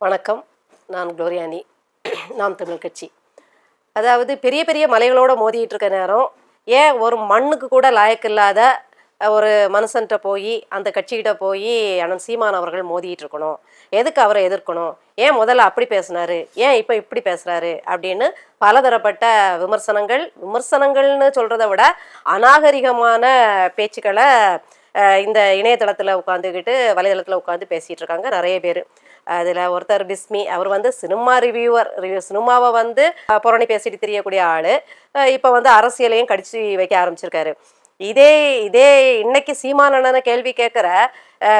வணக்கம். நான் குளோரியானி. நாம் தமிழ் கட்சி. அதாவது பெரிய பெரிய மலைகளோட மோதிட்டு இருக்க நேரம் ஏன் ஒரு மண்ணுக்கு கூட லாயக்கில்லாத ஒரு மனுஷன்கிட்ட போய் அந்த கட்சிகிட்ட போய் அண்ணன் சீமான் அவர்கள் மோதிட்டு இருக்கணும். எதுக்கு அவரை எதிர்க்கணும்? ஏன் முதல்ல அப்படி பேசினாரு? ஏன் இப்போ இப்படி பேசுகிறாரு அப்படின்னு பலதரப்பட்ட விமர்சனங்கள் விமர்சனங்கள்னு சொல்கிறத விட அநாகரிகமான பேச்சுக்களை இந்த இணையதளத்தில் உட்காந்துக்கிட்டு வலைதளத்தில் உட்காந்து பேசிகிட்டு இருக்காங்க நிறைய பேர். அதில் ஒருத்தர் பிஸ்மி அவர் வந்து சினிமா ரிவ்யூவர் ரிவ்யூ சினிமாவை வந்து புறணி பேசிட்டு தெரியக்கூடிய ஆள். இப்போ வந்து அரசியலையும் கடிச்சு வைக்க ஆரம்பிச்சிருக்காரு. இதே இதே இன்னைக்கு சீமானண்ணனை கேள்வி கேட்குற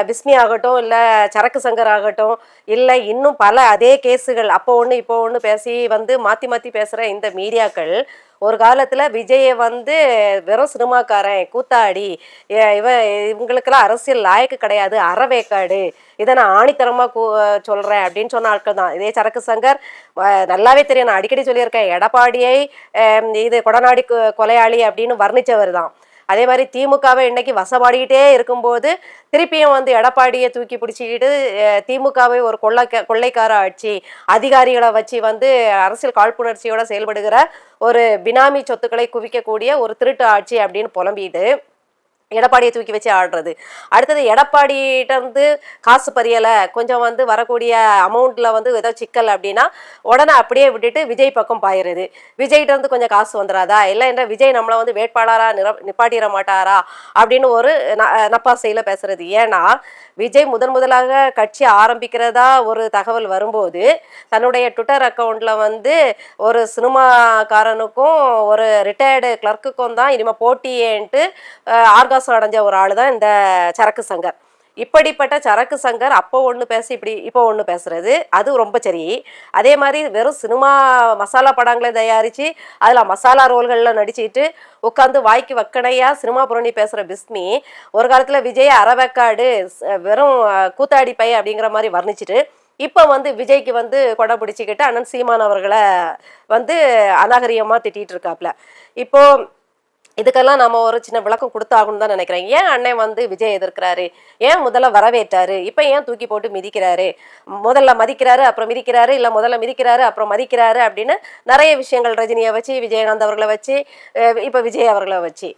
பிஸ்மி ஆகட்டும் இல்லை சரக்கு சங்கர் ஆகட்டும் இல்லை இன்னும் பல அதே கேஸுகள் அப்போ ஒன்று இப்போ ஒன்று பேசி வந்து மாற்றி மாற்றி பேசுகிற இந்த மீடியாக்கள் ஒரு காலத்தில் விஜயை வந்து வெறும் சினிமாக்காரன் கூத்தாடி இவ இவங்களுக்கெல்லாம் அரசியல் லாயக்கு கிடையாது அறவேக்காடு. இதை நான் ஆணித்தரமாக கூ சொல்கிறேன் அப்படின்னு சொன்ன ஆட்கள் தான். இதே சரக்கு சங்கர் நல்லாவே தெரியும். நான் அடிக்கடி சொல்லியிருக்கேன் எடப்பாடியை இது கொடநாடி கொ- கொலையாளி அப்படின்னு வர்ணித்தவர் தான். அதே மாதிரி திமுகவை இன்னைக்கு வசமாடிக்கிட்டே இருக்கும்போது திருப்பியும் வந்து எடப்பாடியை தூக்கி பிடிச்சிக்கிட்டு திமுகவை ஒரு கொள்ளை கொள்ளைக்கார ஆட்சி அதிகாரிகளை வச்சு வந்து அரசியல் காழ்ப்புணர்ச்சியோட செயல்படுகிற ஒரு பினாமி சொத்துக்களை குவிக்கக்கூடிய ஒரு திருட்டு ஆட்சி அப்படின்னு புலம்பிட்டு எடப்பாடியை தூக்கி வச்சு ஆடுறது. அடுத்தது எடப்பாடிகிட்ட இருந்து காசு பரியலை கொஞ்சம் வந்து வரக்கூடிய அமௌண்ட்டில் வந்து ஏதோ சிக்கல் அப்படின்னா உடனே அப்படியே விட்டுட்டு விஜய் பக்கம் பாயிருது விஜய்கிட்ட இருந்து கொஞ்சம் காசு வந்துடாதா இல்லை என்ற விஜய் நம்மளை வந்து வேட்பாளராக நிற நிப்பாட்டிட மாட்டாரா? அப்படின்னு ஒரு ந- நப்பாசையில் பேசுறது. ஏன்னா விஜய் முதன் முதலாக கட்சி ஆரம்பிக்கிறதா ஒரு தகவல் வரும்போது தன்னுடைய ட்விட்டர் அக்கௌண்ட்டில் வந்து ஒரு சினிமாக்காரனுக்கும் ஒரு ரிட்டையர்டு கிளர்க்குக்கும் தான் இனிமேல் போட்டியேன்ட்டு ஆர்கா ஆர்காசம் அடைஞ்ச ஒரு ஆள் தான் இந்த சரக்கு சங்கர். இப்படிப்பட்ட சரக்கு சங்கர் அப்போ ஒன்று பேசி இப்படி இப்போ ஒன்று பேசுறது. அது ரொம்ப சரி. அதே மாதிரி வெறும் சினிமா மசாலா படங்களை தயாரித்து அதில் மசாலா ரோல்களில் நடிச்சுட்டு உட்காந்து வாய்க்கு வக்கனையாக சினிமா புரணி பேசுகிற பிஸ்மி ஒரு காலத்தில் விஜய் அறவேக்காடு வெறும் கூத்தாடி பை அப்படிங்கிற மாதிரி வர்ணிச்சிட்டு இப்போ வந்து விஜய்க்கு வந்து கொடை பிடிச்சிக்கிட்டு அண்ணன் சீமான் அவர்களை வந்து அநாகரியமாக திட்டிகிட்டு இருக்காப்ல. இப்போது இதுக்கெல்லாம் நம்ம ஒரு சின்ன விளக்கம் கொடுத்தாகணும்னு தான் நினைக்கிறேன். ஏன் அண்ணன் வந்து விஜய் எதிர்க்கிறாரு? ஏன் முதல்ல வரவேற்றாரு? இப்போ ஏன் தூக்கி போட்டு மிதிக்கிறாரு? முதல்ல மதிக்கிறாரு அப்புறம் மிதிக்கிறாரு இல்லை முதல்ல மிதிக்கிறாரு அப்புறம் மதிக்கிறாரு அப்படின்னு நிறைய விஷயங்கள் ரஜினியை வச்சு விஜயகாந்த் அவர்களை வச்சு இப்போ விஜய் அவர்களை வச்சு.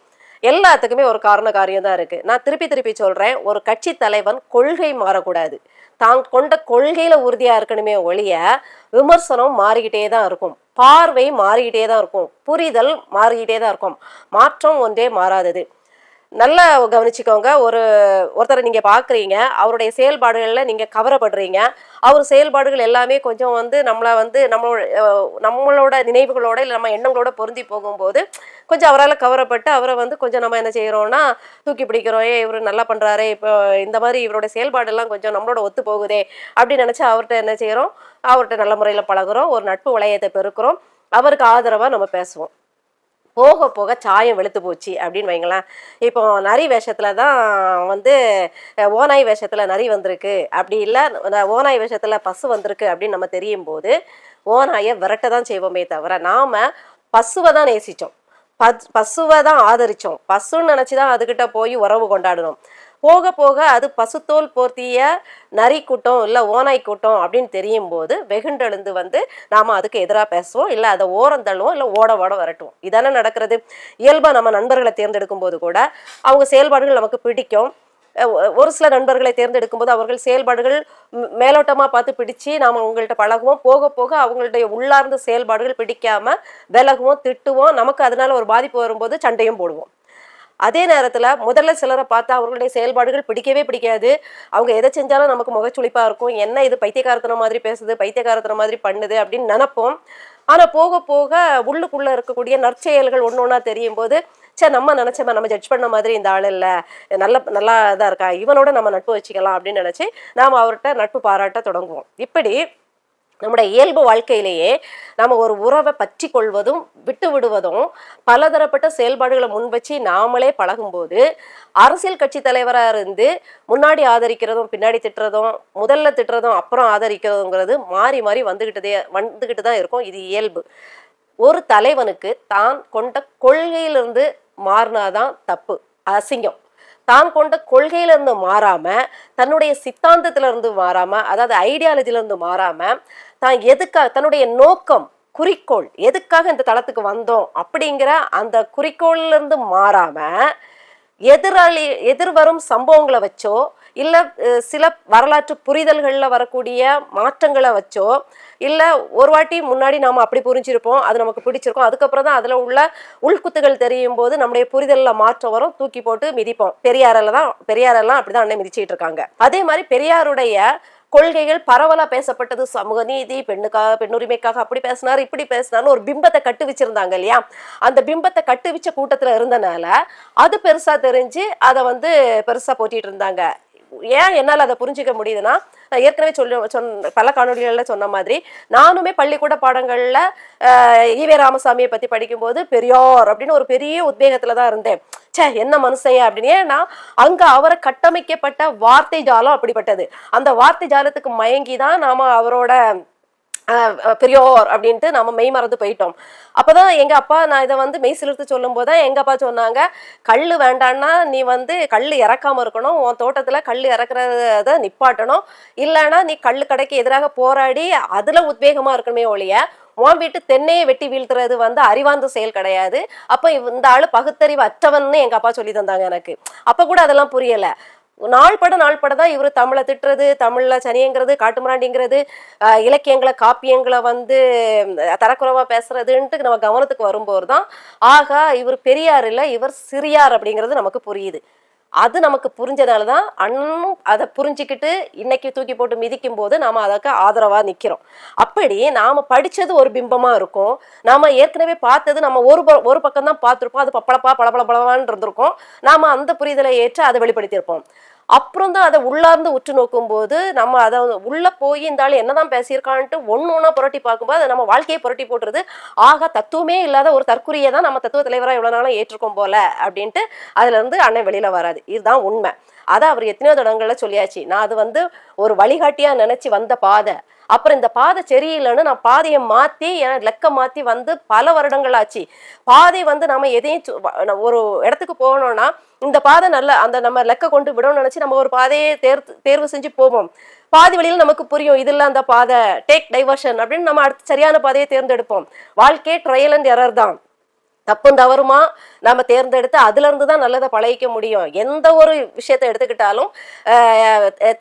எல்லாத்துக்குமே ஒரு காரண காரியம் தான் இருக்கு. நான் திருப்பி திருப்பி சொல்றேன் ஒரு கட்சி தலைவன் கொள்கை மாறக்கூடாது. தான் கொண்ட கொள்கையில உறுதியா இருக்கணுமே ஒழிய விமர்சனம் மாறிக்கிட்டே தான் இருக்கும். பார்வை மாறிக்கிட்டே தான் இருக்கும். புரிதல் மாறிக்கிட்டே தான் இருக்கும். மாற்றம் ஒன்றே மாறாதது. நல்லா கவனிச்சுக்கோங்க. ஒரு ஒருத்தரை நீங்கள் பார்க்குறீங்க அவருடைய செயல்பாடுகளில் நீங்கள் கவரப்படுறீங்க. அவர் செயல்பாடுகள் எல்லாமே கொஞ்சம் வந்து நம்மளை வந்து நம்மளோட நம்மளோட நினைவுகளோட இல்லை நம்ம எண்ணங்களோட பொருந்தி போகும்போது கொஞ்சம் அவரால் கவரப்பட்டு அவரை வந்து கொஞ்சம் நம்ம என்ன செய்கிறோம்னா தூக்கி பிடிக்கிறோம். ஏ இவர் நல்லா பண்ணுறாரு இப்போ இந்த மாதிரி இவரோட செயல்பாடெல்லாம் கொஞ்சம் நம்மளோட ஒத்து போகுதே அப்படின்னு நினச்சி அவர்கிட்ட என்ன செய்கிறோம் அவர்கிட்ட நல்ல முறையில் பழகுறோம். ஒரு நட்பு வளையத்தை பெருக்கிறோம். அவருக்கு ஆதரவாக நம்ம பேசுவோம். போக போக சாயம் வெளுத்து போச்சு அப்படின்னு வைங்களேன். இப்போ நரி வேஷத்தில் தான் வந்து ஓனாய் வேஷத்தில் நரி வந்திருக்கு. அப்படி இல்லை ஓனாய் வேஷத்தில் பசு வந்திருக்கு அப்படின்னு நம்ம தெரியும் போது ஓநாயை விரட்ட தான் செய்வோமே தவிர நாம் பசுவை தான் நேசித்தோம் பசுவை தான் ஆதரித்தோம் பசுன்னு நினச்சி தான் அதுக்கிட்ட போய் உறவு கொண்டாடணும் போக போக அது பசுத்தோல் போர்த்திய நரி கூட்டம் இல்லை ஓநாய் கூட்டம் அப்படின்னு தெரியும் போது வெகுண்டெழுந்து வந்து நாம் அதுக்கு எதிராக பேசுவோம் இல்லை அதை ஓரம் தள்ளுவோம் இல்லை ஓட ஓட வரட்டுவோம். இதானே நடக்கிறது. இயல்பாக நம்ம நண்பர்களை தேர்ந்தெடுக்கும் போது கூட அவங்க செயல்பாடுகள் நமக்கு பிடிக்கும். ஒரு சில நண்பர்களை தேர்ந்தெடுக்கும் போது அவர்கள் செயல்பாடுகள் மேலோட்டமாக பார்த்து பிடிச்சு நாம் அவங்கள்ட்ட பழகுவோம். போக போக அவங்களுடைய உள்ளார்ந்த செயல்பாடுகள் பிடிக்காம விலகுவோம் திட்டுவோம். நமக்கு அதனால ஒரு பாதிப்பு வரும்போது சண்டையும் போடுவோம். அதே நேரத்தில் முதல்ல சிலரை பார்த்தா அவர்களுடைய செயல்பாடுகள் பிடிக்கவே பிடிக்காது. அவங்க எதை செஞ்சாலும் நமக்கு முகச்சுளிப்பாக இருக்கும். என்ன இது பைத்தியக்காரத்தனம் மாதிரி பேசுது பைத்தியக்காரத்தனம் மாதிரி பண்ணுது அப்படின்னு நினைப்போம். ஆனால் போக போக உள்ளுக்குள்ளே இருக்கக்கூடிய நற்செயல்கள் ஒன்று ஒன்றா தெரியும் போது சே நம்ம நினச்சோமே நம்ம ஜட்ஜ் பண்ண மாதிரி இந்த ஆள் இல்லை. நல்ல நல்லா இதாக இருக்கா? இவனோட நம்ம நட்பு வச்சுக்கலாம் அப்படின்னு நினச்சி நாம் அவர்கிட்ட நட்பு பாராட்ட தொடங்குவோம். இப்படி நம்முடைய இயல்பு வாழ்க்கையிலேயே நம்ம ஒரு உறவை பற்றி கொள்வதும் விட்டு விடுவதும் பலதரப்பட்ட செயல்பாடுகளை முன் வச்சு நாமளே பழகும்போது அரசியல் கட்சி தலைவராக இருந்து முன்னாடி ஆதரிக்கிறதும் பின்னாடி திட்டுறதும் முதல்ல திட்டுறதும் அப்புறம் ஆதரிக்கிறதுங்கிறது மாறி மாறி வந்துக்கிட்டதே வந்துக்கிட்டு தான் இருக்கும். இது இயல்பு. ஒரு தலைவனுக்கு தான் கொண்ட கொள்கையிலிருந்து மாறினாதான் தப்பு அசிங்கம். தான் கொண்ட கொள்கையிலிருந்து மாறாமல் மாறாம தன்னுடைய சித்தாந்தத்திலிருந்து மாறாமல் மாறாம அதாவது ஐடியாலஜிலேருந்து மாறாமல் மாறாம தான் எதுக்காக தன்னுடைய நோக்கம் குறிக்கோள் எதுக்காக இந்த தளத்துக்கு வந்தோம் அப்படிங்கிற அந்த குறிக்கோள்ல இருந்து மாறாம எதிராளி எதிர்வரும் சம்பவங்களை வச்சோ இல்லை சில வரலாற்று புரிதல்களில் வரக்கூடிய மாற்றங்களை வச்சோ இல்லை ஒரு வாட்டி முன்னாடி நாம் அப்படி புரிஞ்சிருப்போம் அது நமக்கு பிடிச்சிருக்கும் அதுக்கப்புறம் தான் அதில் உள்ள உள்குத்துகள் தெரியும் போது நம்முடைய புரிதலில் மாற்றம் வரும் தூக்கி போட்டு மிதிப்போம். பெரியாரில் தான் பெரியாரெல்லாம் அப்படி தான் அண்ணன் மிதிச்சிட்டு இருக்காங்க. அதே மாதிரி பெரியாருடைய கொள்கைகள் பரவலா பேசப்பட்டது. சமூக நீதி பெண்ணுக்காக பெண்ணுரிமைக்காக அப்படி பேசினார் இப்படி பேசினார்னு ஒரு பிம்பத்தை கட்டு வச்சிருந்தாங்க இல்லையா? அந்த பிம்பத்தை கட்டு வச்ச கூட்டத்துல இருந்தனால அது பெருசா தெரிஞ்சு அதை வந்து பெருசா போட்டிட்டு இருந்தாங்க. ஏன் என்னால் அதை புரிஞ்சிக்க முடியுதுன்னா நான் ஏற்கனவே சொல்லி சொன்ன பல காணொலிகளில் சொன்ன மாதிரி நானுமே பள்ளிக்கூட பாடங்களில் ஈவே ராமசாமியை பற்றி படிக்கும்போது பெரியார் அப்படின்னு ஒரு பெரிய உத்வேகத்தில் தான் இருந்தேன். ச்சே என்ன மனுஷன் அப்படின்னு? ஏன்னா அங்கே அவரை கட்டமைக்கப்பட்ட வார்த்தை ஜாலம் அப்படிப்பட்டது. அந்த வார்த்தை ஜாலத்துக்கு மயங்கி தான் நாம் அவரோட பெரியோர் அப்படின்ட்டு நம்ம மெய் மறந்து போயிட்டோம். அப்போதான் எங்கள் அப்பா நான் இதை வந்து மெய் சிலிர்த்து சொல்லும் போதுதான் எங்கள் அப்பா சொன்னாங்க கல் வேண்டான்னா நீ வந்து கல் இறக்காம இருக்கணும். உன் தோட்டத்தில் கல் இறக்குறத நிப்பாட்டணும். இல்லைன்னா நீ கல் கடைக்கு எதிராக போராடி அதில் உத்வேகமாக இருக்கணுமே ஒழிய உன் வீட்டு தென்னையை வெட்டி வீழ்த்துறது வந்து அறிவார்ந்த செயல் கிடையாது. அப்போ இந்த ஆள் பகுத்தறிவு அற்றவன்னு எங்கள் அப்பா சொல்லி தந்தாங்க எனக்கு. அப்போ கூட அதெல்லாம் புரியலை. நாள் பட நாள் பட தான் இவர் தமிழை திட்டுறது தமிழில் சனிங்கிறது காட்டுமிராண்டிங்கிறது இலக்கியங்களை காப்பியங்களை வந்து தரக்குறவாக பேசுறதுன்ட்டு நம்ம கவனத்துக்கு வரும்போது தான் ஆகா இவர் பெரியார் இல்லை இவர் சிறியார் அப்படிங்கிறது நமக்கு புரியுது. அது நமக்கு புரிஞ்சதால தான் அண்ணனும் அதை புரிஞ்சுக்கிட்டு இன்னைக்கு தூக்கி போட்டு மிதிக்கும் போது நாம அதற்கு ஆதரவா நிக்கிறோம். அப்படி நாம படிச்சது ஒரு பிம்பமா இருக்கும். நாம ஏற்கனவே பார்த்தது நம்ம ஒரு ஒரு பக்கம் தான் பார்த்துருப்போம். அது பப்பளப்பா பளபளபளவான்னு இருந்திருக்கும். நாம அந்த புரிதலை ஏற்று அதை வெளிப்படுத்தியிருப்போம். அப்புறம் தான் அதை உள்ளார்ந்து உற்று நோக்கும்போது நம்ம அதை உள்ள போய் இந்த ஆள் என்னதான் பேசியிருக்கான்ட்டு ஒன்று ஒன்றா புரட்டி பார்க்கும்போது அது நம்ம வாழ்க்கையை புரட்டி போட்டுறது ஆக தத்துவமே இல்லாத ஒரு தற்குறியை தான் நம்ம தத்துவ தலைவராக இவ்வளோ நாளும் ஏற்றுக்கோம் போல அப்படின்ட்டு அதுல இருந்து அண்ணன் வெளியில வராது. இதுதான் உண்மை. அதை அவர் எத்தனையோ தடங்கள்ல சொல்லியாச்சு. நான் அது வந்து ஒரு வழிகாட்டியா நினைச்சு வந்த பாதை. அப்புறம் இந்த பாதை சரியில்லைன்னு நான் பாதையை மாத்தி என் லெக்க மாத்தி வந்து பல வருடங்கள் ஆச்சு. பாதை வந்து நம்ம எதையும் சு- ஒரு இடத்துக்கு போகணும்னா இந்த பாதை நல்ல அந்த நம்ம லெக்க கொண்டு விடணும்னு நினைச்சு நம்ம ஒரு பாதையை தேர்வு தேர்வு செஞ்சு போவோம். பாதி வழியில் நமக்கு புரியும் இதெல்லாம் அந்த பாதை டேக் டைவர்ஷன் அப்படின்னு நம்ம அடுத்து சரியான பாதையை தேர்ந்தெடுப்போம். வாழ்க்கை ட்ரையல் அண்ட் எரர் தான். தப்பும் தவறுமா நம்ம தேர்ந்தெடுத்து அதுலேருந்து தான் நல்லதை பழகிக்க முடியும். எந்த ஒரு விஷயத்தை எடுத்துக்கிட்டாலும்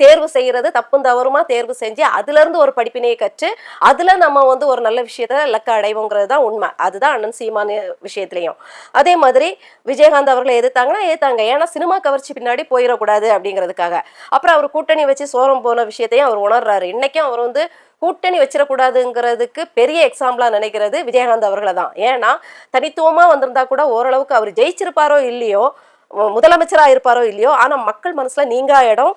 தேர்வு செய்யறது தப்பும் தவறுமா தேர்வு செஞ்சு அதுல இருந்து ஒரு படிப்பினையை கற்று அதுல நம்ம வந்து ஒரு நல்ல விஷயத்த இலக்க அடைவோங்கிறது தான் உண்மை. அதுதான் அண்ணன் சீமான விஷயத்துலையும். அதே மாதிரி விஜயகாந்த் அவர்களை எதிர்த்தாங்கன்னா ஏத்தாங்க. ஏன்னா சினிமா கவர்ச்சி பின்னாடி போயிடக்கூடாது அப்படிங்கிறதுக்காக. அப்புறம் அவர் கூட்டணி வச்சு சோரம் போன விஷயத்தையும் அவர் உணர்றாரு. இன்னைக்கும் அவர் வந்து கூட்டணி வச்சிடக்கூடாதுங்கிறதுக்கு பெரிய எக்ஸாம்பிளாக நினைக்கிறது விஜயகாந்த் அவர்களை தான். ஏன்னா தனித்துவமாக வந்திருந்தா கூட ஓரளவுக்கு அவர் ஜெயிச்சிருப்பாரோ இல்லையோ முதலமைச்சராக இருப்பாரோ இல்லையோ ஆனால் மக்கள் மனசில் நீங்கா இடம்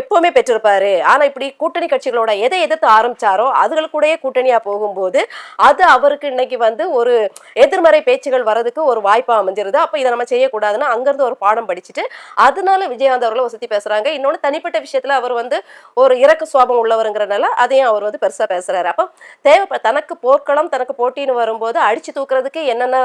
எப்பவுமே பெற்றிருப்பாரு. ஆனா இப்படி கூட்டணி கட்சிகளோட எதை எதிர்த்து ஆரம்பிச்சாரோ அதுகள் கூடயே கூட்டணியா போகும்போது அது அவருக்கு இன்னைக்கு வந்து ஒரு எதிர்மறை பேச்சுகள் வரதுக்கு ஒரு வாய்ப்பா அமைஞ்சிருது. அப்ப இதை நம்ம செய்யக்கூடாதுன்னு அங்கிருந்து ஒரு பாடம் படிச்சுட்டு அதனால விஜயகாந்த் அவர்களை வசதி பேசுறாங்க. இன்னொன்னு தனிப்பட்ட விஷயத்துல அவர் வந்து ஒரு இறக்க சுவாபம் உள்ளவருங்கிறனால அதையும் அவர் வந்து பெருசா பேசுறாரு. அப்போ தேவை தனக்கு போர்க்களம் தனக்கு போட்டின்னு வரும்போது அடிச்சு தூக்குறதுக்கு என்னென்ன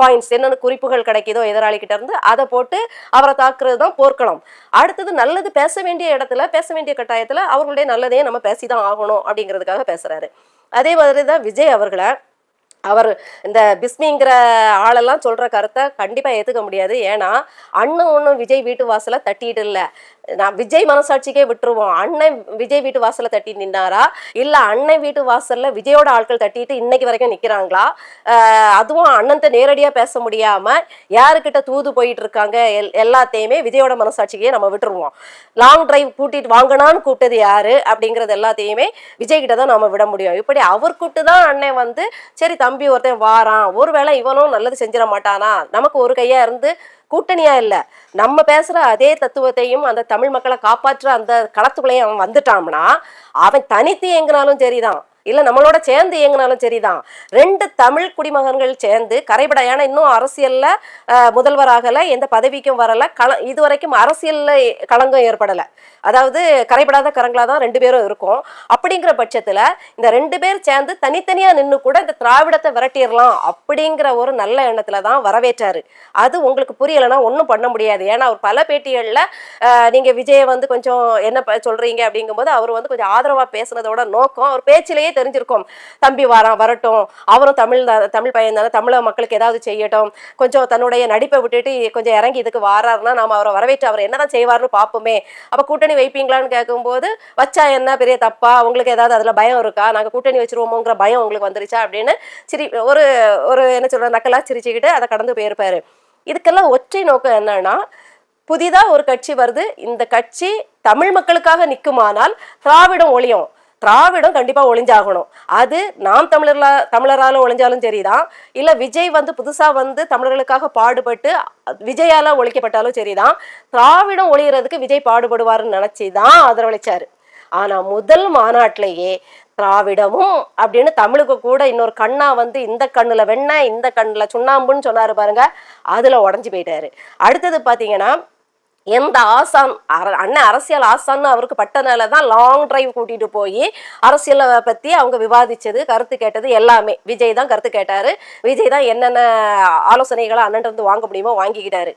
பாயிண்ட்ஸ் என்னென்ன குறிப்புகள் கிடைக்குதோ எதிராளி கிட்ட இருந்து அதை போட்டு அவரை தாக்குறது தான் போர்க்களம். அடுத்தது நல்லது பேச வேண்டிய இடத்துல பேச வேண்டிய கட்டாயத்துல அவர்களுடைய நல்லதையே நம்ம பேசிதான் ஆகணும் அப்படிங்கிறதுக்காக பேசுறாரு. அதே மாதிரி தான் விஜய் அவர்களை அவர் இந்த பிஸ்மிங்கிற ஆளெல்லாம் சொல்ற கருத்தை கண்டிப்பா ஏத்துக்க முடியாது. ஏன்னா அண்ணன் ஒன்றும் விஜய் வீட்டு வாசல தட்டிட்டு இல்லை. நான் விஜய் மனசாட்சிக்கே விட்டுருவோம். அண்ணன் விஜய் வீட்டு வாசல்ல தட்டி நின்னாரா? இல்ல அண்ணன் வீட்டு வாசல்ல விஜயோட ஆட்கள் தட்டிட்டு இன்னைக்கு வரைக்கும் நிக்கிறாங்களா? அதுவும் அண்ணன்ட்ட நேரடியா பேச முடியாம யாருக்கிட்ட தூது போயிட்டு இருக்காங்க? எல்- எல்லாத்தையுமே விஜயோட மனசாட்சிக்கே நம்ம விட்டுருவோம். லாங் டிரைவ் கூட்டிட்டு வாங்கினான்னு கூப்பிட்டது யாரு? அப்படிங்கறது எல்லாத்தையுமே விஜய் கிட்ட தான் நம்ம விட முடியும். இப்படி அவர் கூப்பிட்டு தான் அண்ணன் வந்து சரி தம்பி ஒருத்தன் வாரான். ஒருவேளை இவனும் நல்லது செஞ்சிட மாட்டானா? நமக்கு ஒரு கையா இருந்து கூட்டணியா இல்ல. நம்ம பேசுற அதே தத்துவத்தையும் அந்த தமிழ் மக்களை காப்பாற்ற அந்த களத்துக்குள்ளேயும் அவன் வந்துட்டான்னா அவன் தனித்து எங்கினாலும் சரிதான். இல்லை நம்மளோட சேர்ந்து இயங்கினாலும் சரிதான். ரெண்டு தமிழ் குடிமகன்கள் சேர்ந்து கரைபடையான இன்னும் அரசியலில் முதல்வர் ஆகலை எந்த பதவிக்கும் வரலை கள இது வரைக்கும் அரசியலில் களங்கம் ஏற்படலை. அதாவது கரைபடாத கரங்களாக தான் ரெண்டு பேரும் இருக்கும். அப்படிங்கிற பட்சத்தில் இந்த ரெண்டு பேர் சேர்ந்து தனித்தனியாக நின்று கூட இந்த திராவிடத்தை விரட்டிடலாம் அப்படிங்கிற ஒரு நல்ல எண்ணத்தில் தான் வரவேற்றாரு. அது உங்களுக்கு புரியலைன்னா ஒன்றும் பண்ண முடியாது. ஏன்னா அவர் பல பேட்டிகளில் நீங்கள் விஜயை வந்து கொஞ்சம் என்ன சொல்கிறீங்க அப்படிங்கும்போது அவர் வந்து கொஞ்சம் ஆதரவாக பேசுனதோட நோக்கம் அவர் பேச்சிலேயே தெரிஞ்சிருக்கும். தம்பி வரான் வரட்டும். அவரும் தமிழ் தமிழ் பையன் தானே தமிழக மக்களுக்கு ஏதாவது செய்யட்டும். கொஞ்சம் தன்னுடைய நடிப்பை விட்டுட்டு கொஞ்சம் இறங்கி இதுக்கு வாராருன்னா நாம அவரை வரவேற்று அவர் என்னதான் செய்வார்னு பார்ப்போமே. அப்ப கூட்டணி வைப்பீங்களான்னு கேட்கும்போது வச்சா என்ன பெரிய தப்பா? உங்களுக்கு ஏதாவது அதுல பயம் இருக்கா? நாங்க கூட்டணி வச்சிருவோமோங்கிற பயம் உங்களுக்கு வந்துருச்சா? அப்படின்னு சிரி ஒரு ஒரு என்ன சொல்ற நக்கலா சிரிச்சுக்கிட்டு அதை கடந்து போயிருப்பாரு. இதுக்கெல்லாம் ஒற்றை நோக்கம் என்னன்னா புதிதா ஒரு கட்சி வருது. இந்த கட்சி தமிழ் மக்களுக்காக நிற்குமானால் திராவிடம் ஒழியும். திராவிடம் கண்டிப்பா ஒளிஞ்சாகணும். அது நாம் தமிழர்ல தமிழரால ஒளிஞ்சாலும் சரிதான். இல்ல விஜய் வந்து புதுசா வந்து தமிழர்களுக்காக பாடுபட்டு விஜயால ஒழிக்கப்பட்டாலும் சரிதான். திராவிடம் ஒழிகிறதுக்கு விஜய் பாடுபடுவாருன்னு நினைச்சுதான் ஆதரவளிச்சாரு. ஆனா முதல் மாநாட்டிலேயே திராவிடமும் அப்படின்னு தமிழுக்கு கூட இன்னொரு கண்ணா வந்து இந்த கண்ணுல வெண்ண இந்த கண்ணுல சுண்ணாம்புன்னு சொன்னாரு பாருங்க அதுல உடஞ்சு போயிட்டாரு. அடுத்தது பாத்தீங்கன்னா எந்த ஆசான் அண்ணன் அரசியல் ஆசான்னு அவருக்கு பட்டனால தான் லாங் டிரைவ் கூட்டிட்டு போய் அரசியலை பத்தி அவங்க விவாதிச்சது கருத்து கேட்டது எல்லாமே. விஜய் தான் கருத்து கேட்டாரு. விஜய் தான் என்னென்ன ஆலோசனைகளை அண்ணன் இருந்து வாங்க முடியுமோ வாங்கிக்கிட்டாரு.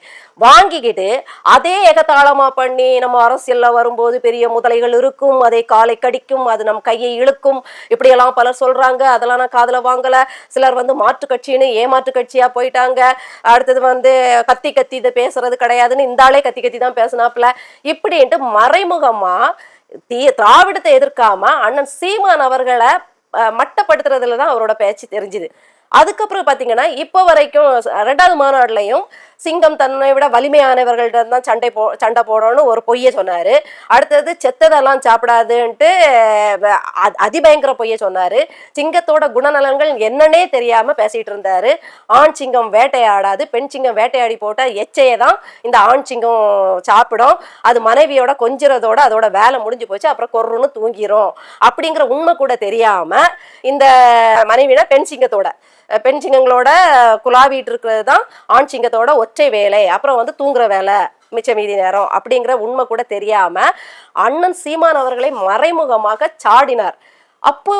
வாங்கிக்கிட்டு அதே ஏகத்தாளமா பண்ணி நம்ம அரசியல்ல வரும்போது பெரிய முதலைகள் இருக்கும் அதை காலை கடிக்கும் அது நம் கையை இழுக்கும். இப்படியெல்லாம் பலர் சொல்றாங்க. அதெல்லாம் நான் காதில் வாங்கல. சிலர் வந்து மாற்று கட்சின்னு ஏமாற்று கட்சியா போயிட்டாங்க. அடுத்தது வந்து கத்தி கத்தி இதை பேசுறது கிடையாதுன்னு இந்த ஆளே கத்தி கத்தி தான் பேசினாப்புல? இப்படின்ட்டு மறைமுகமா தீ திராவிடத்தை எதிர்க்காம அண்ணன் சீமான் அவர்களை மட்டப்படுத்துறதுல தான் அவரோட பேச்சு தெரிஞ்சுது. அதுக்கப்புறம் பாத்தீங்கன்னா இப்போ வரைக்கும் ரெண்டாவது மாநாடுலையும் சிங்கம் தன்னை விட வலிமையானவர்கள்ட்ட தான் சண்டை போ சண்டை போடணும்னு ஒரு பொய்யை சொன்னாரு. அடுத்தது செத்ததெல்லாம் சாப்பிடாதுன்ட்டு அ- அதிபயங்கர பொய்யை சொன்னாரு. சிங்கத்தோட குணநலன்கள் என்னன்னே தெரியாம பேசிட்டு இருந்தாரு. ஆண் சிங்கம் வேட்டையாடாது பெண் சிங்கம் வேட்டையாடி போட்டால் எச்சையை தான் இந்த ஆண் சிங்கம் சாப்பிடும். அது மனைவியோட கொஞ்சிறதோட அதோட வேலை முடிஞ்சு போச்சு அப்புறம் கொர்ருன்னு தூங்கிரும். அப்படிங்கிற உண்மை கூட தெரியாம இந்த மனைவினா பெண் சிங்கத்தோட. பெண் சிங்கங்களோட குலாவிட்டு இருக்கிறது தான் ஆண் சிங்கத்தோட ஒற்றை வேலை. அப்புறம் வந்து தூங்குற வேலை மிச்ச மீதி நேரம் அப்படிங்கிற உண்மை கூட தெரியாம அண்ணன் சீமான் அவர்களை மறைமுகமாக சாடினார். அப்போ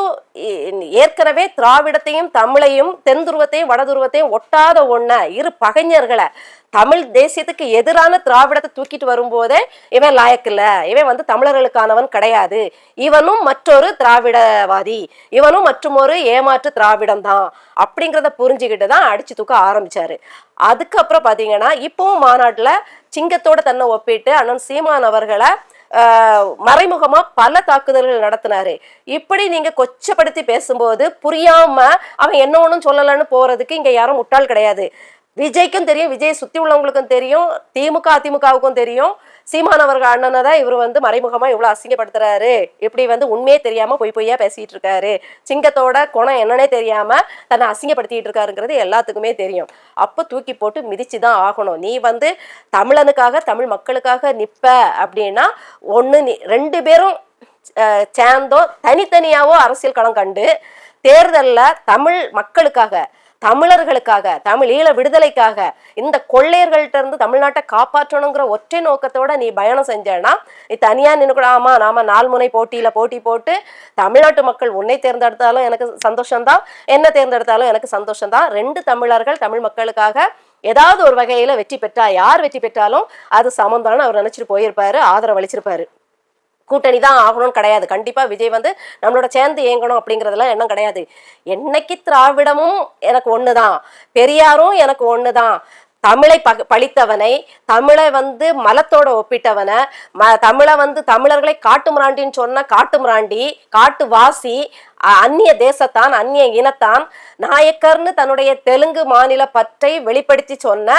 ஏற்கனவே திராவிடத்தையும் தமிழையும் தென் துருவத்தையும் வட துருவத்தையும் ஒட்டாத ஒண்ண இரு பகைஞர்களை தமிழ் தேசியத்துக்கு எதிரான திராவிடத்தை தூக்கிட்டு வரும்போதே இவன் லாயக்கில்ல இவன் வந்து தமிழர்களுக்கானவன் கிடையாது. இவனும் மற்றொரு திராவிடவாதி. இவனும் மற்றுமொரு ஏமாற்று திராவிடம் தான் அப்படிங்கிறத புரிஞ்சுக்கிட்டு தான் அடிச்சு தூக்க ஆரம்பிச்சாரு. அதுக்கப்புறம் பாத்தீங்கன்னா இப்பவும் மாநாட்டுல சிங்கத்தோட தன்னை ஒப்பிட்டு அண்ணன் சீமான் அவர்களை மறைமுகமா பல தாக்குதல்கள் நடத்தினாரு. இப்படி நீங்க கொச்சப்படுத்தி பேசும்போது புரியாம அவன் என்ன ஒன்றும் சொல்லலன்னு போறதுக்கு இங்க யாரும் முட்டாள் கிடையாது. விஜய்க்கும் தெரியும். விஜய் சுத்தி உள்ளவங்களுக்கும் தெரியும். திமுக அதிமுகவுக்கும் தெரியும். சீமான் அவர்கள் அண்ணனை தான் இவர் வந்து மறைமுகமா இவ்வளவு அசிங்கப்படுத்துறாரு. இப்படி வந்து உண்மையே தெரியாம பொய் பொய்யா பேசிட்டு இருக்காரு. சிங்கத்தோட குணம் என்னன்னே தெரியாம தன்னை அசிங்கப்படுத்திட்டு இருக்காருங்கிறது எல்லாத்துக்குமே தெரியும். அப்போ தூக்கி போட்டு மிதிச்சுதான் ஆகணும். நீ வந்து தமிழனுக்காக தமிழ் மக்களுக்காக நிப்ப அப்படின்னா ஒண்ணு நீ ரெண்டு பேரும் சேர்ந்தோ தனித்தனியாவோ அரசியல் களம் கண்டு தேர்தலில் தமிழ் மக்களுக்காக தமிழர்களுக்காக தமிழீழ விடுதலைக்காக இந்த கொள்ளையர்கள்ட்ட இருந்து தமிழ்நாட்டை காப்பாற்றணுங்கிற ஒற்றை நோக்கத்தோட நீ பயணம் செஞ்சேன்னா நீ தனியா நின்று கூட ஆமா நாம நால்முனை போட்டியில போட்டி போட்டு தமிழ்நாட்டு மக்கள் உன்னை தேர்ந்தெடுத்தாலும் எனக்கு சந்தோஷம்தான் என்ன தேர்ந்தெடுத்தாலும் எனக்கு சந்தோஷம்தான். ரெண்டு தமிழர்கள் தமிழ் மக்களுக்காக ஏதாவது ஒரு வகையில வெற்றி பெற்றா யார் வெற்றி பெற்றாலும் அது சமந்தான்னு அவர் நினைச்சிட்டு போயிருப்பாரு ஆதரவு அளிச்சிருப்பாரு. கூட்டணி தான் ஆகணும்னு கிடையாது. கண்டிப்பாக விஜய் வந்து நம்மளோட சேர்ந்து இயங்கணும் அப்படிங்கறதெல்லாம் எண்ணம் கிடையாது. என்னைக்கு திராவிடமும் எனக்கு ஒன்று தான் பெரியாரும் எனக்கு ஒன்று தான் தமிழை ப பழித்தவனை தமிழை வந்து மலத்தோட ஒப்பிட்டவனை ம தமிழை வந்து தமிழர்களை காட்டு மிராண்டின்னு சொன்ன காட்டு மிராண்டி காட்டு வாசி அ- அந்நிய தேசத்தான் அந்நிய இனத்தான் நாயக்கர்னு தன்னுடைய தெலுங்கு மாநில பற்றை வெளிப்படுத்தி சொன்ன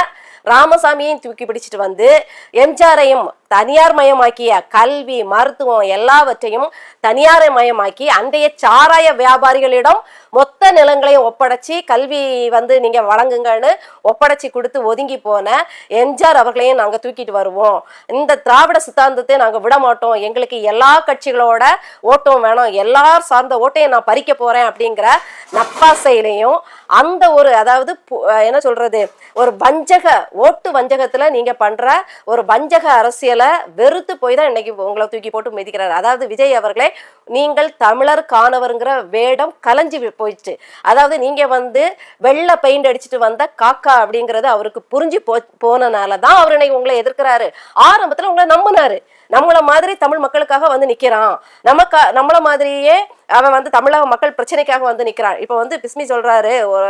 ராமசாமியையும் தூக்கி பிடிச்சிட்டு வந்து எம்ஜிஆரையும் தனியார் மயமாக்கிய கல்வி மருத்துவம் எல்லாவற்றையும் தனியார் மயமாக்கி அன்றைய சாராய வியாபாரிகளிடம் மொத்த நிலங்களையும் ஒப்படைச்சி கல்வி வந்து நீங்க வழங்குங்கன்னு ஒப்படைச்சி கொடுத்து ஒதுங்கி போன எம்ஜிஆர் அவர்களையும் நாங்க தூக்கிட்டு வருவோம். இந்த திராவிட சித்தாந்தத்தை நாங்க விட மாட்டோம். எங்களுக்கு எல்லா கட்சிகளோட ஓட்டம் வேணும். எல்லார் சார்ந்த ஓட்டையும் நான் பறிக்க போறேன் அப்படிங்கிற நப்பாசையிலையும் அந்த ஒரு அதாவது பு- என்ன சொல்றது? ஒரு வஞ்சக ஓட்டு வஞ்சகத்துல நீங்க பண்ற ஒரு வஞ்சக அரசியலை வெறுத்து போய் தான் இன்னைக்கு உங்களை தூக்கி போட்டு மிதிக்கிறாரு. அதாவது விஜய் அவர்களே நீங்கள் தமிழர் காணவருங்கிற வேடம் கலைஞ்சி போயிடுச்சு. அதாவது நீங்க வந்து வெள்ளை பெயிண்ட் அடிச்சுட்டு வந்த காக்கா அப்படிங்கறது அவருக்கு புரிஞ்சு போ போனனால தான் அவர் இன்னைக்கு உங்களை எதிர்க்கிறாரு. ஆரம்பத்துல உங்களை நம்பினாரு. நம்மள மாதிரி தமிழ் மக்களுக்காக வந்து நிக்கிறான். நமக்கு நம்மள மாதிரியே அவன் வந்து தமிழக மக்கள் பிரச்சனைக்காக வந்து நிக்கிறான். இப்போ வந்து பிஸ்மி சொல்றாரு ஒரு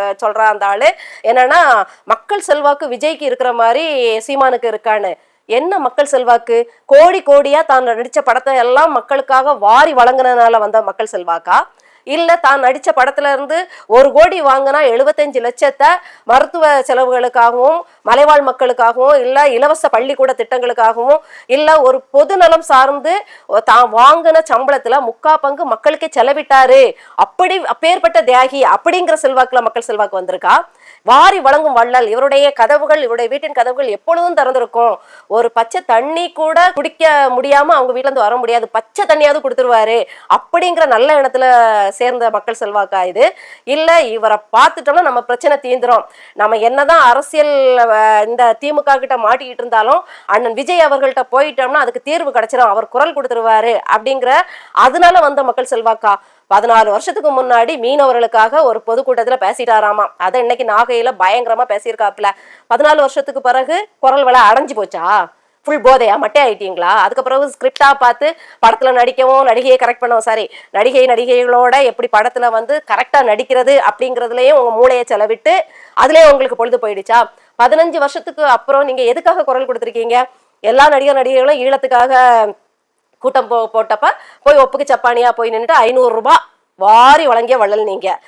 அந்த ஆளு என்னன்னா மக்கள் செல்வாக்கு விஜய்க்கு இருக்கிற மாதிரி சீமானுக்கு இருக்கான்னு. என்ன மக்கள் செல்வாக்கு? கோடி கோடியா தான் நடிச்ச படத்தை எல்லாம் மக்களுக்காக வாரி வழங்கினதுனால வந்த மக்கள் செல்வாக்கா? இல்ல தான் நடிச்ச படத்துல இருந்து ஒரு கோடி வாங்கினா எழுபத்தஞ்சு லட்சத்தை மருத்துவ செலவுகளுக்காகவும் மலைவாழ் மக்களுக்காகவும் இல்ல இலவச பள்ளிக்கூட திட்டங்களுக்காகவும் இல்ல ஒரு பொது நலம் சார்ந்து தான் வாங்கின சம்பளத்துல முக்கா பங்கு மக்களுக்கே செலவிட்டாரு. அப்படி அப்பேற்பட்ட தியாகி அப்படிங்கிற செல்வாக்குல மக்கள் செல்வாக்கு வந்திருக்கா? வாரி வழங்கும் வள்ளல். இவருடைய கதவுகள் இவருடைய வீட்டின் கதவுகள் எப்பொழுதும் திறந்திருக்கும். ஒரு பச்சை தண்ணி கூட குடிக்க முடியாம அவங்க வீட்டுல இருந்து வர முடியாது. பச்சை தண்ணியாவது கொடுத்துருவாரு. அப்படிங்கிற நல்ல இடத்துல சேர்ந்த மக்கள் செல்வாக்கா இது. இல்ல இவரை பார்த்துட்டோம்னா நம்ம பிரச்சனை தீந்துரும். நம்ம என்னதான் அரசியல் இந்த திமுக கிட்ட மாட்டிக்கிட்டு இருந்தாலும் அண்ணன் விஜய் அவர்கள்ட்ட போயிட்டோம்னா அதுக்கு தீர்வு கிடைச்சிடும் அவர் குரல் கொடுத்துருவாரு அப்படிங்கிற அதனால வந்த மக்கள் செல்வாக்கா. பதினாலு வருஷத்துக்கு முன்னாடி மீனவர்களுக்காக ஒரு பொதுக்கூட்டத்தில் பேசிட்டாராமா. அதை இன்னைக்கு நாகையில் பயங்கரமாக பேசியிருக்காப்புல. பதினாலு வருஷத்துக்கு பிறகு குரல் விலை அடைஞ்சு போச்சா? ஃபுல் போதையா? மட்டே ஆயிட்டீங்களா? அதுக்கு பிறகு ஸ்கிரிப்டா பார்த்து படத்துல நடிக்கவும் நடிகையை கரெக்ட் பண்ணவும் சாரி நடிகை நடிகைகளோட எப்படி படத்துல வந்து கரெக்டா நடிக்கிறது அப்படிங்கறதுலயும் உங்க மூளையை செலவிட்டு அதுலயே உங்களுக்கு பொழுது போயிடுச்சா? பதினஞ்சு வருஷத்துக்கு அப்புறம் நீங்க எதுக்காக குரல் கொடுத்துருக்கீங்க? எல்லா நடிகர் நடிகைகளும் ஈழத்துக்காக கூட்டம் போ போட்டப்ப போய் ஒப்புக்கு சப்பானியா போய் நின்றுட்டு ஐநூறுரூபா வாரி வழங்கிய வள்ளல் நீங்க.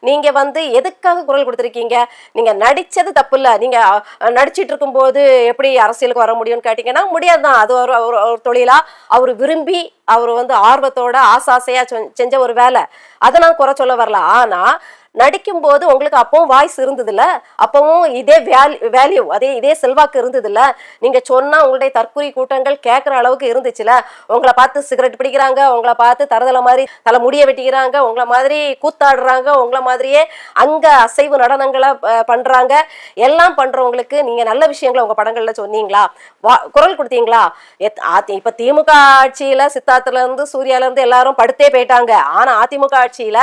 நீங்க வந்து எதுக்காக குரல் கொடுத்துருக்கீங்க? நீங்க நடிச்சது தப்பு இல்ல நீங்க நடிச்சிட்டு இருக்கும்போது எப்படி அரசியலுக்கு வர முடியும்னு கேட்டீங்கன்னா முடியாதுதான். அது ஒரு ஒரு- தொழிலா? அவர் விரும்பி அவர் வந்து ஆர்வத்தோட ஆசாசையா செஞ்ச ஒரு வேலை. அதை நான் குறை சொல்ல வரல. ஆனா நடிக்கும் போது உங்களுக்கு அப்பவும் வாய்ஸ் இருந்ததுல அப்பவும் இதே வேல்யூ வேல்யூ அதே இதே செல்வாக்கு இருந்ததுல நீங்க சொன்னா உங்களுடைய தற்கொலை கூட்டங்கள் கேட்குற அளவுக்கு இருந்துச்சுல உங்களை பார்த்து சிகரெட் பிடிக்கிறாங்க உங்களை பார்த்து தரதலை மாதிரி தலை முடிய வெட்டிக்கிறாங்க உங்களை மாதிரி கூத்தாடுறாங்க உங்களை மாதிரியே அங்க அசைவு நடனங்களை பண்றாங்க எல்லாம் பண்றவங்களுக்கு நீங்க நல்ல விஷயங்களை உங்க படங்கள்ல சொன்னீங்களா? வா குரல் கொடுத்தீங்களா? எத்- இப்ப திமுக ஆட்சியில சித்தார்த்துல இருந்து சூர்யால இருந்து எல்லாரும் படுத்தே போயிட்டாங்க. ஆனா அதிமுக ஆட்சியில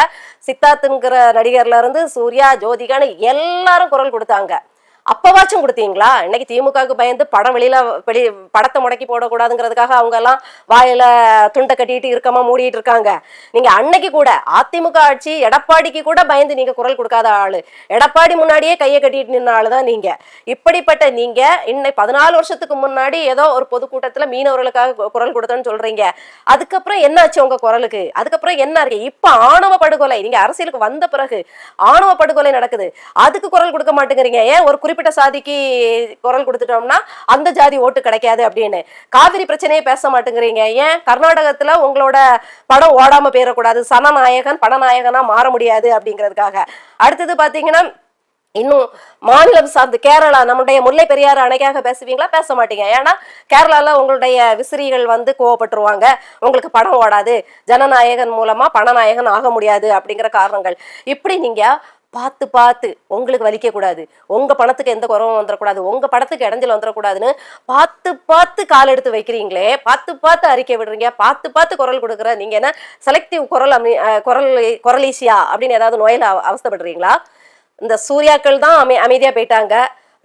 சித்தார்த்துங்கிற நடிகர்ல இருந்து சூர்யா ஜோதிகான்னு எல்லாரும் குரல் கொடுத்தாங்க. அப்பவாச்சும் கொடுத்தீங்களா? இன்னைக்கு திமுகவுக்கு பயந்து படம் வெளியில வெளி படத்தை முடக்கி போடக்கூடாதுங்கிறதுக்காக அவங்க எல்லாம் வாயில துண்டை கட்டிட்டு இருக்கமா மூடிட்டு இருக்காங்க. நீங்க அன்னைக்கு கூட அதிமுக ஆட்சி எடப்பாடிக்கு கூட பயந்து நீங்க குரல் கொடுக்காத ஆளு. எடப்பாடி முன்னாடியே கையை கட்டிட்டு நின்ன ஆளு தான் நீங்க. இப்படிப்பட்ட நீங்க இன்னைக்கு பதினாலு வருஷத்துக்கு முன்னாடி ஏதோ ஒரு பொதுக்கூட்டத்துல மீனவர்களுக்காக குரல் கொடுத்தேன்னு சொல்றீங்க. அதுக்கப்புறம் என்னாச்சு உங்க குரலுக்கு? அதுக்கப்புறம் என்ன இருக்கு? இப்ப ஆணவ படுகொலை நீங்க அரசியலுக்கு வந்த பிறகு ஆணவ படுகொலை நடக்குது. அதுக்கு குரல் கொடுக்க மாட்டேங்கிறீங்க. ஏன் ஒரு குறிப்பிட்ட சாதிக்கு குரல் கொடுத்துட்டோம்னா அந்த ஜாதி ஓட்டு கிடைக்காது அப்படின்னு. காவிரி பிரச்சனையே பேச மாட்டேங்கிறீங்க. ஏன்? கர்நாடகத்துல உங்களோட படம் ஓடாம போயிடக்கூடாது சனநாயகன் படநாயகனா மாற முடியாது அப்படிங்கிறதுக்காக. அடுத்தது பாத்தீங்கன்னா இன்னும் மாநிலம் சார்ந்து கேரளா நம்முடைய முல்லை பெரியாறு அணைக்காக பேசுவீங்களா? பேச மாட்டீங்க. ஏன்னா கேரளால உங்களுடைய விசிறிகள் வந்து கோவப்பட்டுருவாங்க. உங்களுக்கு படம் ஓடாது. ஜனநாயகன் மூலமா பணநாயகன் ஆக முடியாது அப்படிங்கிற காரணங்கள். இப்படி நீங்க பார்த்து பார்த்து உங்களுக்கு வலிக்க கூடாது. உங்க பணத்துக்கு எந்த குறவும் வந்துடக்கூடாது உங்க படத்துக்கு இடைஞ்சல் வந்துடக்கூடாதுன்னு பார்த்து பார்த்து கால் எடுத்து வைக்கிறீங்களே பார்த்து பார்த்து அறிக்கை விடுறீங்க பார்த்து பார்த்து குரல் கொடுக்குற நீங்க என்ன செலக்டிவ் குரல் அமி குரல் குரலீசியா அப்படின்னு ஏதாவது நோயில் அவ- அவஸ்தைப்படுறீங்களா? இந்த சூர்யாக்கள் தான் அமை அமைதியாக போயிட்டாங்க.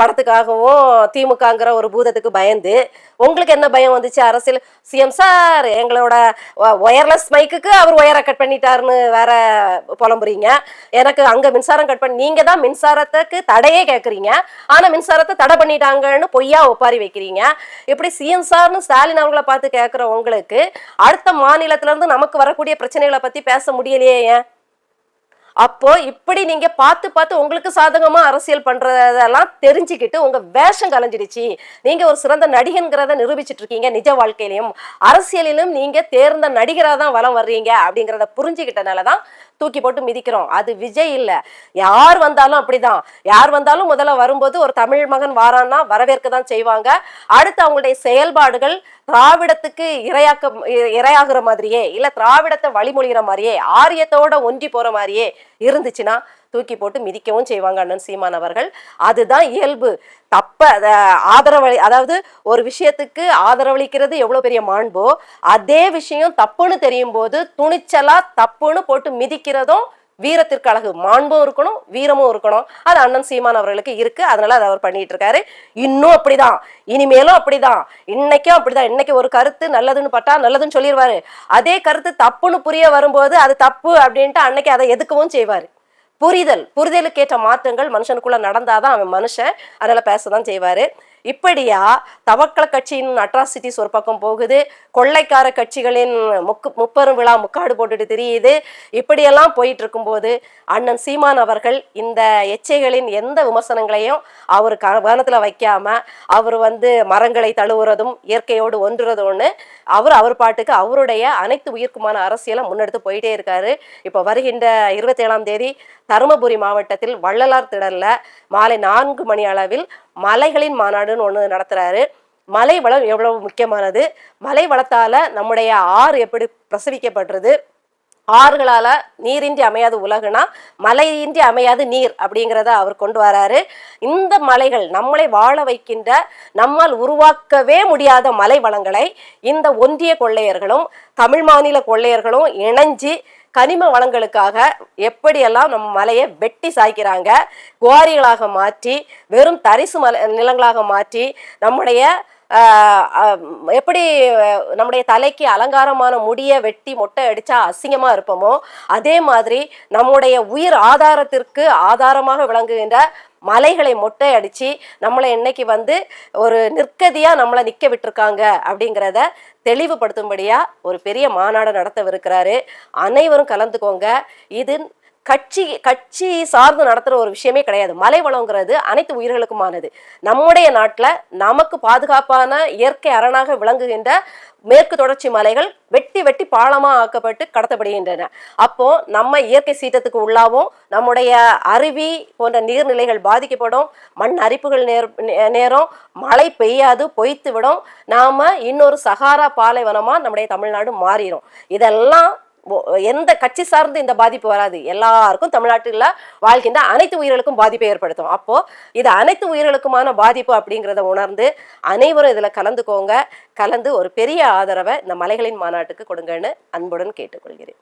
படத்துக்காகவும் திமுகங்கிற ஒரு பூதத்துக்கு பயந்து உங்களுக்கு என்ன பயம் வந்துச்சு அரசியல்? சிஎம் சார் எங்களோட ஒயர்லெஸ் மைக்குக்கு அவர் ஒயரை கட் பண்ணிட்டாருன்னு வேற புலம்புறீங்க. எனக்கு அங்க மின்சாரம் கட் பண்ணி நீங்க தான் மின்சாரத்துக்கு தடையே கேட்குறீங்க ஆனா மின்சாரத்தை தடை பண்ணிட்டாங்கன்னு பொய்யா ஒப்பாரி வைக்கிறீங்க. இப்படி சிஎம் சார்னு ஸ்டாலின் அவங்கள பார்த்து கேட்குற உங்களுக்கு அடுத்த மாநிலத்திலேருந்து நமக்கு வரக்கூடிய பிரச்சனைகளை பத்தி பேச முடியலையே ஏன்? அப்போ இப்படி நீங்க பார்த்து பார்த்து உங்களுக்கு சாதகமா அரசியல் பண்றதெல்லாம் தெரிஞ்சுக்கிட்டு உங்க வேஷம் கலைஞ்சிடுச்சு. நீங்க ஒரு சிறந்த நடிகன்கிறத நிரூபிச்சிட்டு இருக்கீங்க நிஜ வாழ்க்கையிலும் அரசியலிலும் நீங்க தேர்ந்த நடிகரா தான் வலம் வர்றீங்க அப்படிங்கிறத புரிஞ்சுக்கிட்டனால தான் தூக்கி போட்டு மிதிக்கிறோம். அது விஜய் இல்ல. யார் வந்தாலும் அப்படிதான். யார் வந்தாலும் முதல்ல வரும்போது ஒரு தமிழ் மகன் வாரான்னா வரவேற்க தான் செய்வாங்க. அடுத்து அவங்களுடைய செயல்பாடுகள் திராவிடத்துக்கு இரையாக்க இரையாகிற மாதிரியே இல்ல திராவிடத்தை வழிமொழிகிற மாதிரியே ஆரியத்தோட ஒன்றி போற மாதிரியே இருந்துச்சுன்னா தூக்கி போட்டு மிதிக்கவும் செய்வாங்க அண்ணன் சீமான் அவர்கள். அதுதான் இயல்பு. தப்ப ஆதரவளி அதாவது ஒரு விஷயத்துக்கு ஆதரவளிக்கிறது எவ்வளோ பெரிய மாண்போ அதே விஷயம் தப்புன்னு தெரியும் போது துணிச்சலா தப்புன்னு போட்டு மிதிக்கிறதும் வீரத்திற்கு அழகு. மாண்பும் இருக்கணும் வீரமும் இருக்கணும். அது அண்ணன் சீமான் அவர்களுக்கு இருக்கு. அதனால அதை அவர் பண்ணிட்டு இருக்காரு. இன்னும் அப்படிதான். இனிமேலும் அப்படிதான். இன்னைக்கும் அப்படிதான். இன்னைக்கு ஒரு கருத்து நல்லதுன்னு பட்டா நல்லதுன்னு சொல்லிடுவாரு அதே கருத்து தப்புன்னு புரிய வரும்போது அது தப்பு அப்படின்ட்டு அன்னைக்கு அதை எதுக்கவும் செய்வாரு. புரிதல் புரிதலுக்கு ஏற்ற மாற்றங்கள் மனுஷனுக்குள்ள நடந்தாதான் அவன் மனுஷன். அதனால பேசதான் செய்வாரு. இப்படியா தவக்கல கட்சியின் அட்ராசிட்டிஸ் ஒரு பக்கம் போகுது கொள்ளைக்கார கட்சிகளின் முக்கு முப்பெரும் விழா முக்காடு போட்டுட்டு தெரியுது. இப்படியெல்லாம் போயிட்டு இருக்கும்போது அண்ணன் சீமான் அவர்கள் இந்த எச்சைகளின் எந்த விமர்சனங்களையும் அவர் க- வைக்காம அவர் வந்து மரங்களை தழுவுறதும் இயற்கையோடு ஒன்றுறதும்னு அவர் அவர் பாட்டுக்கு அவருடைய அனைத்து உயிர்க்குமான அரசியலை முன்னெடுத்து போயிட்டே இருக்காரு. இப்போ வருகின்ற இருபத்தி ஏழாம் தேதி தருமபுரி மாவட்டத்தில் வள்ளலார் திடல்ல மாலை நான்கு மணி அளவில் மலைகளின் மாநாடுன்னு ஒன்று நடத்துறாரு. மலை வளம் எவ்வளவு முக்கியமானது? மலை வளத்தால நம்முடைய ஆறு எப்படி பிரசவிக்கப்படுறது ஆறுகளால நீரின்றி அமையாது உலகுனா மலையின்றி அமையாது நீர் அப்படிங்கிறத அவர் கொண்டு வராரு. இந்த மலைகள் நம்மளை வாழ வைக்கின்ற நம்மால் உருவாக்கவே முடியாத மலை வளங்களை இந்த ஒன்றிய கொள்ளையர்களும் தமிழ் மாநில கொள்ளையர்களும் இணைஞ்சு கனிம வளங்களுக்காக எப்படியெல்லாம் நம்ம மலையை வெட்டி சாய்க்கிறாங்க குவாரிகளாக மாற்றி வெறும் தரிசு மலை நிலங்களாக மாற்றி நம்முடைய எப்படி நம்முடைய தலைக்கு அலங்காரமான முடியை வெட்டி மொட்டை அடிச்சா அசிங்கமா இருப்போமோ அதே மாதிரி நம்முடைய உயிர் ஆதாரத்திற்கு ஆதாரமாக விளங்குகின்ற மலைகளை மொட்டை அடித்து நம்மளை இன்னைக்கு வந்து ஒரு நிற்கதியாக நம்மளை நிற்க விட்டுருக்காங்க அப்படிங்கிறத தெளிவுபடுத்தும்படியாக ஒரு பெரிய மாநாடு நடத்தவிருக்கிறாரு. அனைவரும் கலந்துக்கோங்க. இது கட்சி கட்சி சார்ந்து நடத்துகிற ஒரு விஷயமே கிடையாது. மலை வளங்கிறது அனைத்து உயிர்களுக்குமானது. நம்முடைய நாட்டில் நமக்கு பாதுகாப்பான இயற்கை அரணாக விளங்குகின்ற மேற்கு தொடர்ச்சி மலைகள் வெட்டி வெட்டி பாலமாக ஆக்கப்பட்டு கடத்தப்படுகின்றன. அப்போ நம்ம இயற்கை சீற்றத்துக்கு உள்ளாவும். நம்முடைய அருவி போன்ற நீர்நிலைகள் பாதிக்கப்படும். மண் அரிப்புகள் நேர் நேரம். மழை பெய்யாது பொய்த்து விடும் நாம இன்னொரு சகாரா பாலைவனமாக நம்முடைய தமிழ்நாடு மாறிடும் இதெல்லாம் எந்த கட்சி சார்ந்து இந்த பாதிப்பு வராது. எல்லாருக்கும் தமிழ்நாட்டில் வாழ்கின்ற அனைத்து உயிர்களுக்கும் பாதிப்பை ஏற்படுத்தும். அப்போ இது அனைத்து உயிர்களுக்குமான பாதிப்பு அப்படிங்கிறத உணர்ந்து அனைவரும் இதில் கலந்துக்கோங்க. கலந்து ஒரு பெரிய ஆதரவை இந்த மலைகளின் மாநாட்டுக்கு கொடுங்கன்னு அன்புடன் கேட்டுக்கொள்கிறேன்.